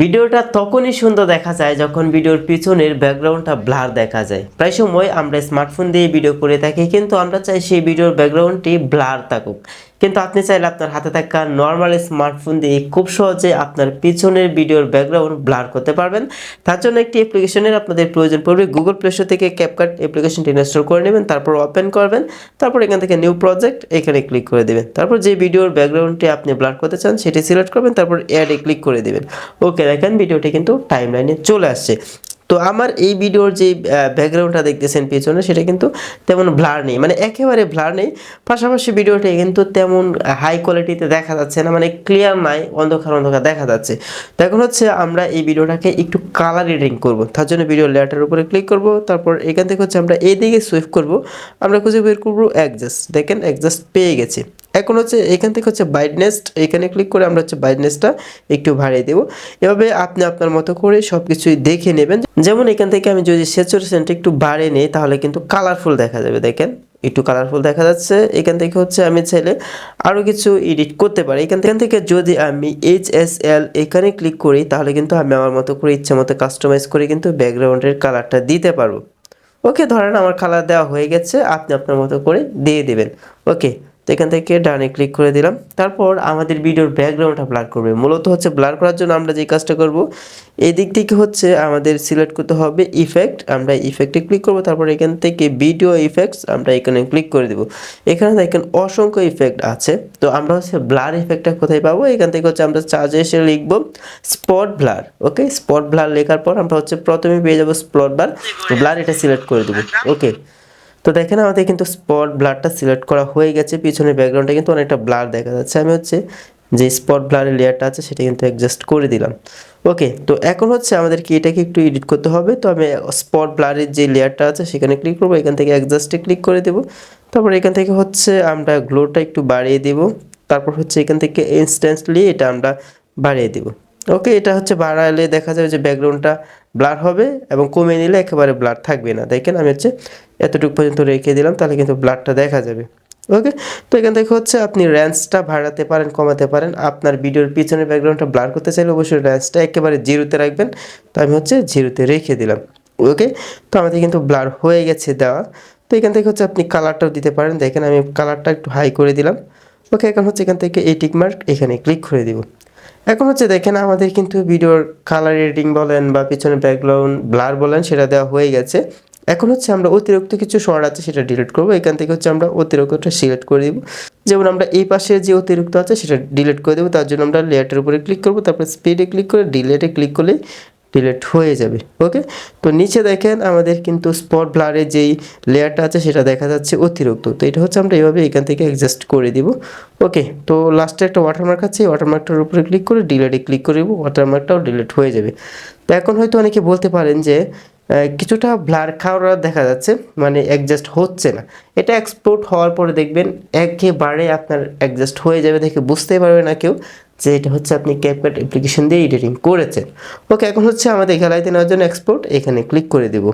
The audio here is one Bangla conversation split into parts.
ভিডিওটা তখনই সুন্দর দেখা যায় যখন ভিডিওর পিছনের ব্যাকগ্রাউন্ডটা ব্লার দেখা যায়। প্রায় সময় আমরা স্মার্টফোন দিয়ে ভিডিও করে থাকি, কিন্তু আমরা চাই সেই ভিডিওর ব্যাকগ্রাউন্ডটি ব্লার থাকুক। কিন্তু আপনি চাইলে আপনার হাতে থাকা নর্মাল স্মার্টফোন দিয়ে খুব সহজে আপনার পিছনের ভিডিওর ব্যাকগ্রাউন্ড ব্লার করতে পারবেন। তার জন্য একটি অ্যাপ্লিকেশনের আপনাদের প্রয়োজন পড়বে। গুগল প্লে স্টোর থেকে ক্যাপকাট অ্যাপ্লিকেশনটি ইনস্টল করে নেবেন, তারপর ওপেন করবেন, তারপর এখান থেকে নিউ প্রজেক্ট এখানে ক্লিক করে দেবেন। তারপর যে ভিডিওর ব্যাকগ্রাউন্ডটি আপনি ব্লার করতে চান, সেটি সিলেক্ট করবেন, তারপর অ্যাডে ক্লিক করে দেবেন। ওকে দেখেন ভিডিওটি কিন্তু টাইম লাইনে চলে আসছে। তো আমার এই ভিডিওর যে ব্যাকগ্রাউন্ডটা দেখতেছেন পেছনে, সেটা কিন্তু তেমন ভ্লার নেই। মানে একেবারে ভ্লার নেই। পাশাপাশি ভিডিওটা কিন্তু তেমন হাই কোয়ালিটিতে দেখা যাচ্ছে না মানে ক্লিয়ার নাই, অন্ধকার অন্ধকার দেখা যাচ্ছে। তো এখন হচ্ছে আমরা এই ভিডিওটাকে একটু কালার রিডিং করব। তার জন্য ভিডিও লেয়ারটার উপরে ক্লিক করব। তারপর এখান থেকে হচ্ছে আমরা এইদিকে সুইফট করব। আমরা খুঁজে বের করব অ্যাডজাস্ট দেখেন অ্যাডজাস্ট পেয়ে গেছি। এখন হচ্ছে এখান থেকে হচ্ছে ব্রাইটনেস এখানে ক্লিক করে আমরা হচ্ছে ব্রাইটনেসটা একটু বাড়িয়ে দেবো। এভাবে আপনি আপনার মতো করে সব কিছুই দেখে নেবেন। যেমন এখান থেকে আমি যদি স্যাচুরেশনটা একটু বাড়িয়ে নিই, তাহলে কিন্তু কালারফুল দেখা যাবে, দেখেন। একটু কালারফুল দেখা যাচ্ছে। এখান থেকে হচ্ছে আমি চাইলে আরও কিছু এডিট করতে পারি। এখান থেকে যদি আমি এইচ এস এল এখানে ক্লিক করি, তাহলে কিন্তু আমি আমার মতো করে ইচ্ছা মতো কাস্টমাইজ করে কিন্তু ব্যাকগ্রাউন্ডের কালারটা দিতে পারব। ওকে ধরেন আমার কালার দেওয়া হয়ে গেছে। আপনি আপনার মতো করে দিয়ে দেবেন। ওকে তো এখান থেকে ডানে ক্লিক করে দিলাম। তারপর আমাদের ভিডিওর ব্যাকগ্রাউন্ডটা ব্লার করবে। মূলত হচ্ছে ব্লার করার জন্য আমরা যে কাজটা করব এই দিক থেকে হচ্ছে আমাদের সিলেক্ট করতে হবে ইফেক্ট আমরা ইফেক্টে ক্লিক করব, তারপর এখান থেকে ভিডিও ইফেক্টস আমরা এখানে ক্লিক করে দেব। এখানে দেখেন অসংখ্য ইফেক্ট আছে। তো আমরা হচ্ছে ব্লার ইফেক্টটা কোথায় পাবো? এখান থেকে হচ্ছে আমরা চার্জে এসে লিখব spot blur okay spot blur লেখার পর আমরা হচ্ছে প্রথমে পেয়ে যাব স্পট ব্লার ব্লার এটা সিলেক্ট করে দেবো ওকে তো দেখেন আমাদের কিন্তু স্পট ব্লারটা সিলেক্ট করা হয়ে গেছে, পিছনের ব্যাকগ্রাউন্ডে কিন্তু অনেকটা ব্লার দেখা যাচ্ছে। আমি হচ্ছে যে স্পট ব্লারের লেয়ারটা আছে সেটা কিন্তু অ্যাডজাস্ট করে দিলাম। ওকে তো এখন হচ্ছে আমাদেরকে এটাকে একটু এডিট করতে হবে। তো আমি স্পট ব্লারের যে লেয়ারটা আছে সেখানে ক্লিক করব, এখান থেকে অ্যাডজাস্টে ক্লিক করে দেবো। তারপর এখান থেকে হচ্ছে আমরা গ্লোটা একটু বাড়িয়ে দেব। তারপর হচ্ছে এখান থেকে ইনস্ট্যান্টলি এটা আমরা বাড়িয়ে দেব। ওকে, এটা হচ্ছে বাড়ালে দেখা যাবে যে ব্যাকগ্রাউন্ডটা ব্লার হবে এবং কমিয়ে নিলে একেবারে ব্লার থাকবে না। দেখেন আমি হচ্ছে এতটুকু পর্যন্ত রেখে দিলাম, তাহলে কিন্তু ব্লারটা দেখা যাবে। ওকে, তো এখান থেকে হচ্ছে আপনি র্যান্সটা বাড়াতে পারেন, কমাতে পারেন। আপনার ভিডিওর পিছনের ব্যাকগ্রাউন্ডটা ব্লার করতে চাইলে অবশ্যই র্যান্সটা একেবারে জিরোতে রাখবেন। তো আমি হচ্ছে জিরোতে রেখে দিলাম। ওকে, তো আমাদের কিন্তু ব্লার হয়ে গেছে দেওয়া। তো এখান থেকে হচ্ছে আপনি কালারটাও দিতে পারেন। দেখেন আমি কালারটা একটু হাই করে দিলাম। ওকে, এখন হচ্ছে এখান থেকে এই টিক মার্ক এখানে ক্লিক করে দিব। এখন হচ্ছে দেখেন আমাদের কিন্তু ভিডিওর কালার এডিটিং বলেন বা পিছনে ব্যাকগ্রাউন্ড ব্লার বলেন, সেটা দেওয়া হয়ে গেছে। এখন হচ্ছে আমরা অতিরিক্ত কিছু শর্ট আছে সেটা ডিলিট করব। এখান থেকে হচ্ছে আমরা অতিরিক্তটা সিলেক্ট করে দেবো। যেমন আমরা এই পাশে যে অতিরিক্ত আছে সেটা ডিলিট করে দেবো। তার জন্য আমরা লেয়ারটার উপরে ক্লিক করব। তারপরে স্পিডে ক্লিক করে ডিলেটে ক্লিক করলেই ডিলেট হয়ে যাবে ওকে তো নিচে দেখেন আমাদের কিন্তু স্পট ব্লারের যেই লেয়ারটা আছে, সেটা দেখা যাচ্ছে অতিরিক্ত। তো এটা হচ্ছে আমরা এইভাবে এখান থেকে অ্যাডজাস্ট করে দিব ওকে তো লাস্টে একটা ওয়াটারমার্ক আছে ওয়াটারমার্কটার উপরে ক্লিক করে ডিলেটে ক্লিক করে দিব ওয়াটারমার্কটাও ডিলিট হয়ে যাবে। তো এখন হয়তো অনেকে বলতে পারেন যে কিছুটা ব্লার খাওয়ার দেখা যাচ্ছে মানে অ্যাডজাস্ট হচ্ছে না। এটা এক্সপোর্ট হওয়ার পরে দেখবেন একেবারে আপনার অ্যাডজাস্ট হয়ে যাবে দেখে বুঝতেই পারবে না কেউ। যে এটা হচ্ছে আপনি ক্যাপকাট অ্যাপ্লিকেশন দিয়ে এডিটিং করেছেন। ওকে এখন হচ্ছে আমাদের গ্যালারিতে নেওয়ার জন্য এক্সপোর্ট এখানে ক্লিক করে দেব।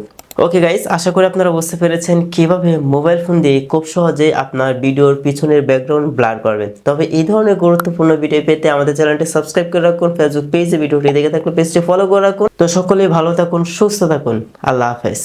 ওকে গাইস আশা করি আপনারা বুঝতে পেরেছেন কীভাবে মোবাইল ফোন দিয়ে খুব সহজে আপনার ভিডিওর পিছনের ব্যাকগ্রাউন্ড ব্লার করবেন। তবে এই ধরনের গুরুত্বপূর্ণ ভিডিও পেতে আমাদের চ্যানেলটি সাবস্ক্রাইব করে রাখুন ফেসবুক পেজে ভিডিওটি দেখে থাকলে পেজটি ফলো করে রাখুন। তো সকলেই ভালো থাকুন, সুস্থ থাকুন। আল্লাহ হাফেজ।